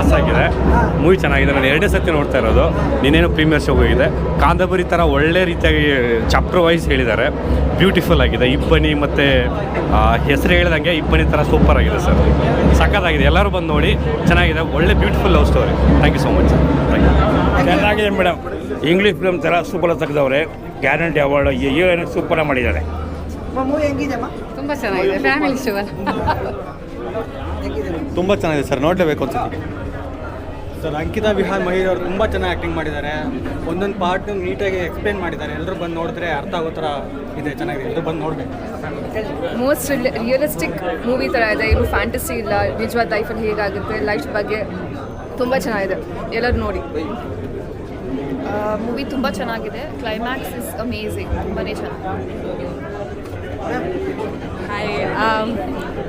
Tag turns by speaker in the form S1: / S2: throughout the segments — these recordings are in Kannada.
S1: ಮಾಸ್ ಆಗಿದೆ. ಮೂವಿ ಚೆನ್ನಾಗಿದೆ. ನಾನು ಎರಡೇ ಸತಿ ನೋಡ್ತಾ ಇರೋದು. ನೀನೇನು ಪ್ರೀಮಿಯರ್ ಶೋ ಹೋಗಿದೆ ಕಾಂದಬರಿ ಥರ ಒಳ್ಳೆ ರೀತಿಯಾಗಿ ಚಾಪ್ಟರ್ ವೈಸ್ ಹೇಳಿದ್ದಾರೆ. ಬ್ಯೂಟಿಫುಲ್ ಆಗಿದೆ. ಇಬ್ಬನಿ ಮತ್ತು ಹೆಸರು ಹೇಳಿದಂಗೆ ಇಬ್ಬನಿ ಥರ ಸೂಪರ್ ಆಗಿದೆ ಸರ್. ಸಖತ್ತಾಗಿದೆ. ಎಲ್ಲರೂ ಬಂದು ನೋಡಿ ಚೆನ್ನಾಗಿದೆ. ಒಳ್ಳೆ beautiful love story thank you so much thank you
S2: ಚೆನ್ನಾಗಿದೆ ಮೇಡಮ್ ಇಂಗ್ಲೀಷ್ ಫಿಲಮ್ ಥರ ಸೂಪರ್ ತೆಗೆದವ್ರೆ. ಗ್ಯಾರಂಟಿ ಅವಾರ್ಡ್ ಏನು ಸೂಪರ್ ಮಾಡಿದ್ದಾರೆ.
S3: ತುಂಬ ಚೆನ್ನಾಗಿದೆ. ಫ್ಯಾಮಿಲಿ ಶೋ ಅಲ್ಲ.
S4: ತುಂಬ ಚೆನ್ನಾಗಿದೆ ಸರ್. ನೋಡಲೇಬೇಕು ಅನ್ಸುತ್ತೆ
S5: ಸರ್ ಅಂಕಿತಾ ವಿಹಾರ್ ಮಹಿರ್ ಅವರು ತುಂಬ ಚೆನ್ನಾಗಿ ಆ್ಯಕ್ಟಿಂಗ್ ಮಾಡಿದ್ದಾರೆ. ಒಂದೊಂದು ಪಾರ್ಟ್ ನೀಟಾಗಿ ಎಕ್ಸ್ಪ್ಲೇನ್ ಮಾಡಿದ್ದಾರೆ. ಎಲ್ಲರೂ ಬಂದು ನೋಡಿದ್ರೆ ಅರ್ಥ ಆಗೋ ಥರ ಇದೆ ಚೆನ್ನಾಗಿದೆ. ಎಲ್ಲರೂ ಬಂದು ನೋಡಬೇಕು.
S3: ಮೋಸ್ಟ್ ರಿಯಲಿಸ್ಟಿಕ್ ಮೂವಿ ಥರ ಇದೆ. ಇದು ಫ್ಯಾಂಟಸಿ ಇಲ್ಲ. ನಿಜವಾದ ಲೈಫಲ್ಲಿ ಹೇಗಾಗುತ್ತೆ? ಲೈಫ್ ಬಗ್ಗೆ ತುಂಬ ಚೆನ್ನಾಗಿದೆ. ಎಲ್ಲರೂ ನೋಡಿ.
S6: ಮೂವಿ ತುಂಬ ಚೆನ್ನಾಗಿದೆ. ಕ್ಲೈಮ್ಯಾಕ್ಸ್ ಇಸ್ ಅಮೇಝಿಂಗ್ ತುಂಬಾ ಚೆನ್ನಾಗಿ
S7: hi um,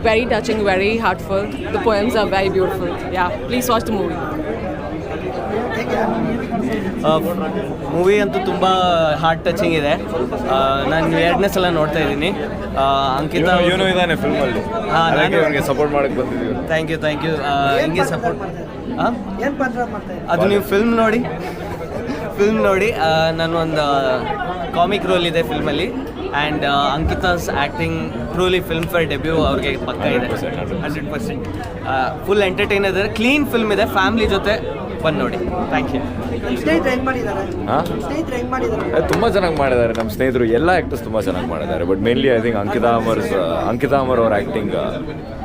S7: very touching, very heartful. The poems are very beautiful. Yeah, please watch the movie.
S8: Movie ಅಂತೂ ತುಂಬ ಹಾರ್ಟ್ ಟಚಿಂಗ್ ಇದೆ. ನಾನು ಎರಡನೇ ಸಲ ನೋಡ್ತಾ ಇದ್ದೀನಿ. ಅಂಕಿತಾ
S4: ಇವನು ಇದ್ದಾನೆ ಫಿಲ್ಮಲ್ಲಿ
S8: ಹಾಂ ನಾನು
S4: ಅವನಿಗೆ ಸಪೋರ್ಟ್ ಮಾಡಕ್ಕೆ ಬಂದಿದ್ದೀವಿ.
S8: ಥ್ಯಾಂಕ್ ಯು ಥ್ಯಾಂಕ್ ಯು ಹಿಂಗೆ ಸಪೋರ್ಟ್ ಹಾಂ
S9: ಏನು ಮಾಡ್ತಾ ಇದ್ದಾರೆ?
S8: ಅದು ನೀವು ಫಿಲ್ಮ್ ನೋಡಿ. ಫಿಲ್ಮ್ ನೋಡಿ. ನಾನು ಒಂದು ಕಾಮಿಕ್ ರೋಲ್ ಇದೆ ಫಿಲ್ಮಲ್ಲಿ and Ankita's acting truly Filmfare debut ಅವ್ರಿಗೆ ಪಕ್ಕ ಇದೆ. ಹಂಡ್ರೆಡ್ ಪರ್ಸೆಂಟ್ ಫುಲ್ ಎಂಟರ್ಟೈನ್ ಇದೆ ಕ್ಲೀನ್ ಫಿಲ್ಮ್ ಇದೆ. ಫ್ಯಾಮ್ಲಿ ಜೊತೆ ಬಂದು ನೋಡಿ. ಥ್ಯಾಂಕ್ ಯು
S4: ತುಂಬ ಚೆನ್ನಾಗಿ ಮಾಡಿದ್ದಾರೆ ನಮ್ಮ ಸ್ನೇಹಿತರು. ಎಲ್ಲ ಆ್ಯಕ್ಟರ್ಸ್ ತುಂಬ ಚೆನ್ನಾಗಿ ಮಾಡಿದ್ದಾರೆ. But mainly I think Ankita Amar Ankita Amar ಅವ್ರ ಆ್ಯಕ್ಟಿಂಗ್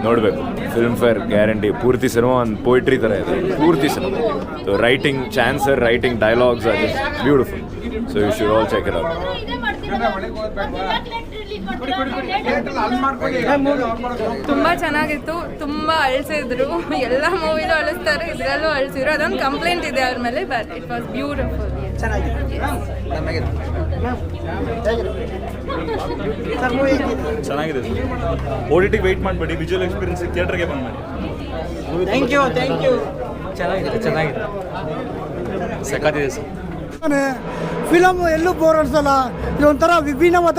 S4: ನೋಡಬೇಕು. ಫಿಲ್ಮ್ ಫೇರ್ ಗ್ಯಾರಂಟಿ ಪೂರ್ತಿ ಸಿನಿಮಾ ಒಂದು ಪೋಯಿಟ್ರಿ ಥರ ಇದೆ. ಪೂರ್ತಿ ಸಿನಿಮಾ ಸೊ ರೈಟಿಂಗ್ ಚಾನ್ಸರ್ ರೈಟಿಂಗ್ ಡೈಲಾಗ್ಸ್ ಅದು beautiful so you should all check it out
S3: ತುಂಬ ಚೆನ್ನಾಗಿತ್ತು ತುಂಬ ಅಳಿಸಿದ್ರು. ಎಲ್ಲ ಮೂವಿಲೂ ಅಳಿಸ್ತಾರೆ ಇದರಲ್ಲೂ ಅಳಿಸಿದ್ರು. ಅದೊಂದು ಕಂಪ್ಲೇಂಟ್ ಇದೆ ಅವ್ರ ಮೇಲೆ ಬಟ್ ಇಟ್ ವಾಸ್ ಬ್ಯೂಟಿಫುಲ್
S4: ಚೆನ್ನಾಗಿದೆ. ಓ ಟಿ ಟಿಗೆ ವೆಯ್ಟ್ ಮಾಡಬೇಡಿ ವಿಜುವಲ್ ಎಕ್ಸ್ಪೀರಿಯನ್ಸ್ ಥಿಯೇಟರ್ಗೆ ಬಂದ್ ಮಾಡಿ.
S9: ಥ್ಯಾಂಕ್ ಯು ಥ್ಯಾಂಕ್ ಯು
S8: ಚೆನ್ನಾಗಿದೆ ಚೆನ್ನಾಗಿದೆ.
S4: ಸಖತ್ತಿದೆ ಸರ್.
S10: ಫಿಲಮ್ ಎಲ್ಲೂ ಬೋರ್ ಅನ್ಸಲ್ಲ. ಇದೊಂಥರ ವಿಭಿನ್ನವಾದ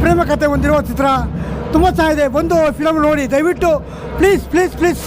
S10: ಪ್ರೇಮ ಕಥೆ ಹೊಂದಿರುವ ಚಿತ್ರ. ತುಂಬ ಚೆನ್ನಾಗಿದೆ. ಬಂದು ಫಿಲಮ್ ನೋಡಿ. ದಯವಿಟ್ಟು ಪ್ಲೀಸ್ ಪ್ಲೀಸ್ ಪ್ಲೀಸ್